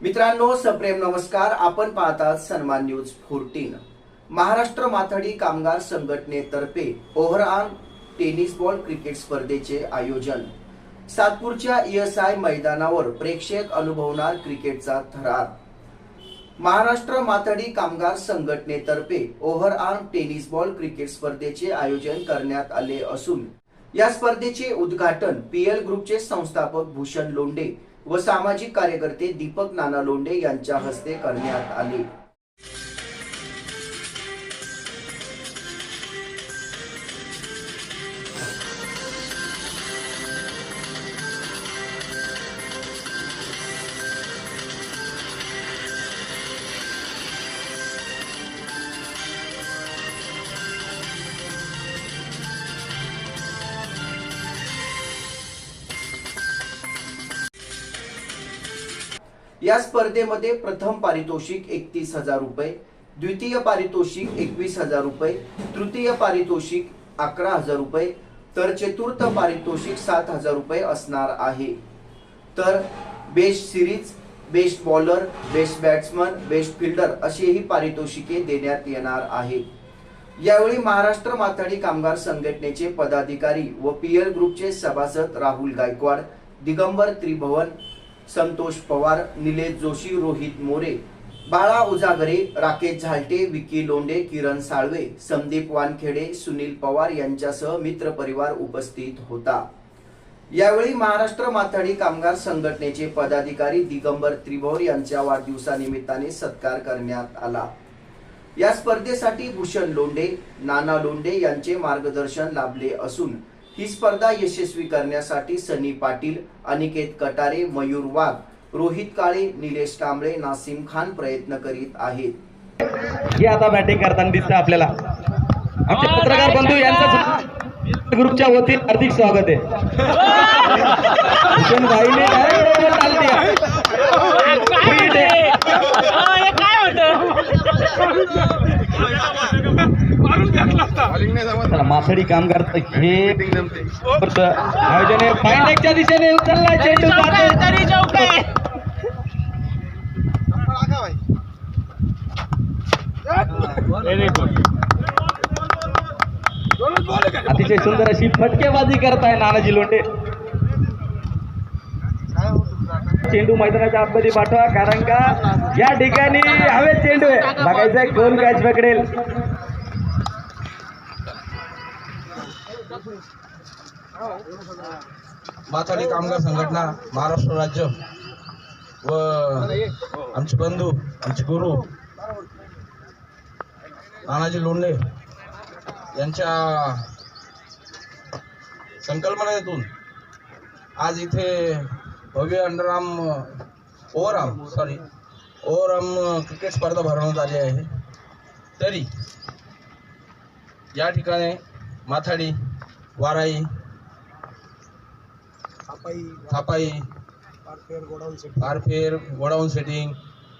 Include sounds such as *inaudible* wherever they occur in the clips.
मित्रांनो सप्रेम नमस्कार. आपण पाहतात सन्मान न्यूज फोर्टीन महाराष्ट्र माथाडी कामगार संघटनेतर्फे ओव्हरऑल टेनिस बॉल क्रिकेट स्पर्धेचे आयोजन. सातपूरच्या ईएसआय मैदानावर प्रेक्षक अनुभवणार क्रिकेटचा थरार. महाराष्ट्र माथाडी कामगार संघटनेतर्फे ओव्हरऑल टेनिस बॉल क्रिकेट स्पर्धेचे आयोजन करण्यात आले असून या स्पर्धेचे उद्घाटन पीएल ग्रुपचे संस्थापक भूषण लोंढे व सामाजिक कार्यकर्ते दीपक नाना लोंढे यांच्या हस्ते करण्यात आले. या स्पर्धेमध्ये प्रथम पारितोषिक एकतीस हजार रुपये द्वितीय पारितोषिक एकवीस हजार रुपये तृतीय पारितोषिक अकरा हजार रुपये तर चतुर्थ पारितोषिक सात हजार रुपये असणार आहे. तर best series best bowler best batsman best fielder अशीही पारितोषिके देण्यात येणार आहे. यावेळी महाराष्ट्र माथाडी कामगार संघटनेचे पदाधिकारी व पीएल ग्रुपचे सभासद राहुल गायकवाड दिगंबर त्रिभवन संतोष पवार निलेश जोशी रोहित मोरे बाळा उजागरे राकेश झालटे विकी लोंडे किरण साळवे संदीप वानखेडे सुनील पवार यांच्यासह मित्रपरिवार उपस्थित होता. यावेळी महाराष्ट्र माथाडी कामगार संघटनेचे पदाधिकारी दिगंबर त्रिभोर यांच्या वाढदिवसानिमित्ताने सत्कार करण्यात आला. या स्पर्धेसाठी भूषण लोंढे नाना लोंढे यांचे मार्गदर्शन लाभले असून ही स्पर्धा यशस्वी करण्यासाठी सनी पाटील अनिकेत कटारे मयूर वाघ रोहित काळे निलेश कांबळे नासिम खान प्रयत्न करीत आहेत. हे आता बॅटिंग करताना दिसतं आपल्याला. आमचे पत्रकार बंधू यांचं ग्रुपच्या वतीने हार्दिक स्वागत आहे. *laughs* चला, माथाडी कामगार हे आयोजन फाईन दिशेने उचललाय चेंडू. अतिशय सुंदर अशी फटकेबाजी करताय नानाजी लोंढे चेंडू मैदानाच्या आतमध्ये पाठवा कारण का या ठिकाणी हवे चेंडू आहे. बघायचंय कोण कॅच पकडेल. माथाडी कामगार संघटना महाराष्ट्र राज्य व आमचे बंधू आमचे गुरु नानाजी लोंढे यांच्या संकल्पनेतून आज इथे भव्य underarm overarm sorry overarm cricket स्पर्धा भरवण्यात आली आहे. तरी या ठिकाणी माथाडी वाराई थापाई कारफेर गोडाऊन सेटिंग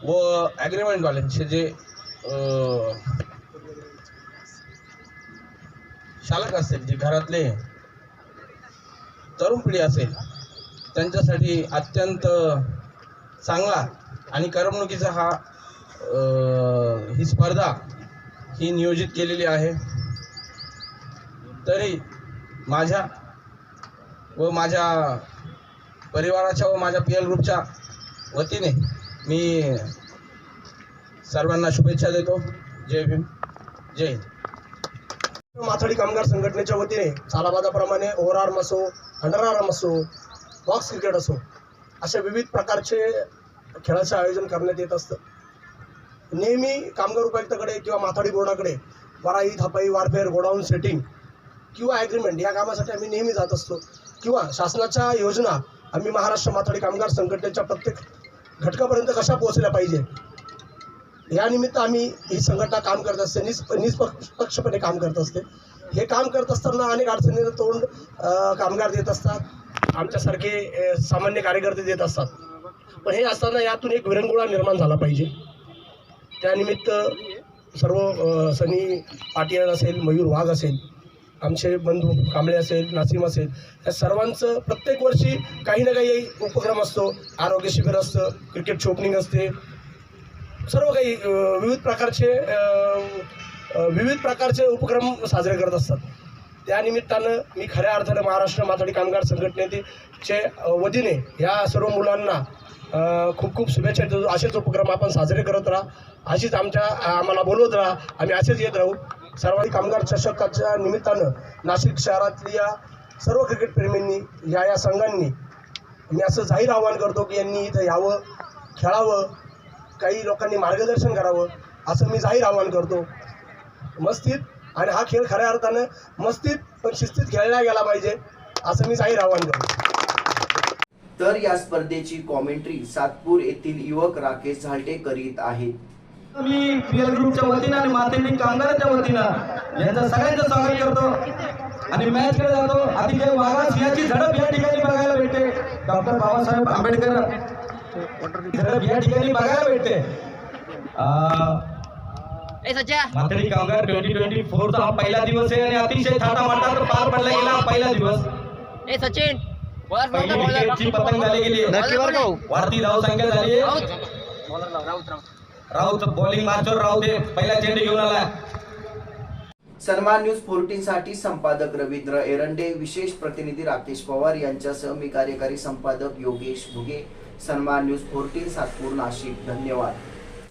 व ॲग्रीमेंटवाल्यांचे जे अं, चालक असतील जे घरातले तरुण पिढी असेल त्यांच्यासाठी अत्यंत चांगला आणि करमणुकीचा हा ही स्पर्धा ही नियोजित केलेली आहे. तरी माझ्या व माझ्या परिवाराच्या व माझ्या पी एल ग्रुपच्या वतीने मी सर्वांना शुभेच्छा देतो. जय भीम. जय हिंद. माथाडी कामगार संघटनेच्या वतीने चालाबादाप्रमाणे ओव्हर आर्म असो अंडर आर्म असो बॉक्स क्रिकेट असो अशा विविध प्रकारचे खेळाचे आयोजन करण्यात येत असतं. नेहमी कामगार उपायुक्ताकडे किंवा माथाडी बोर्डाकडे वराई थापाई वारफेर गोडाऊन सेटिंग किंवा ॲग्रीमेंट या कामासाठी आम्ही नेहमी जात असतो. किंवा शासनाच्या योजना आम्ही महाराष्ट्र माथाडी कामगार संघटनेच्या प्रत्येक घटकापर्यंत कशा पोहोचल्या पाहिजे? यानिमित्त आम्ही ही संघटना काम करत असते. निस निष्पक्षपणे काम करत असते. हे काम करत असताना अनेक अडचणींना तोंड कामगार देत असतात. आमच्यासारखे सामान्य कार्यकर्ते देत असतात. पण हे असताना यातून एक विरंगुळा निर्माण झाला पाहिजे. त्यानिमित्त सर्व सनी पाटील असेल मयूर वाघ असेल आमचे बंधू कांबळे असेल नासिम असेल या सर्वांचं प्रत्येक वर्षी काही ना काही उपक्रम असतो. आरोग्य शिबिर असतं क्रिकेटची ओपनिंग असते. सर्व काही विविध प्रकारचे विविध प्रकारचे उपक्रम साजरे करत असतात. त्यानिमित्तानं मी खऱ्या अर्थानं महाराष्ट्र माथाडी कामगार संघटनेचे वतीने ह्या सर्व मुलांना खूप खूप शुभेच्छा देतो. असेच उपक्रम आपण साजरे करत राहा. अशीच आमच्या आम्हाला बोलवत राहा. आम्ही असेच येत राहू. सर्वाधिक कामगार चषकाच्या निमित्तानं नाशिक शहरातल्या सर्व क्रिकेटप्रेमींनी या या संघांनी मी असं जाहीर आवाहन करतो की यांनी इथं यावं खेळावं काही लोकांनी मार्गदर्शन करावं असं मी जाहीर आवाहन करतो. मस्तीत आणि हा खेळ खऱ्या अर्थानं मस्तीत पण शिस्तीत खेळला गेला पाहिजे असं मी जाहीर आवाहन करतो. तर या स्पर्धेची कॉमेंट्री सातपूर येथील युवक राकेश झालटे करीत आहेत मी पीएल ग्रुपच्या वतीनं आणि माध्यमिक कामगारांच्या वतीनं यांचं सगळ्यांचं स्वागत करतो. आणि मॅच कडे जातो. अतिशय वाघा सिंहाची झडप या ठिकाणी बघायला भेटते. डॉक्टर बाबासाहेब आंबेडकर झडप या ठिकाणी बघायला भेटते. अं, माथेरी कामगार ट्वेंटी ट्वेंटी फोरचा हा पहिला दिवस आहे आणि अतिशय थाटामाटात पार पडला गेला पहिला दिवस. ए सचिन. पतंग झाली गेली. हो? वाढती धाव संख्या झाली आहे. राऊत बॉलिंग मार्चवर राहू दे पहिला चेंडू घेऊन आला. सन्मान न्यूज फोर्टीन साठी संपादक रवींद्र एरंडे विशेष प्रतिनिधी राकेश पवार यांच्यासह मी कार्यकारी संपादक योगेश भुगे. सन्मान न्यूज फोर्टीन सातपूर नाशिक. धन्यवाद.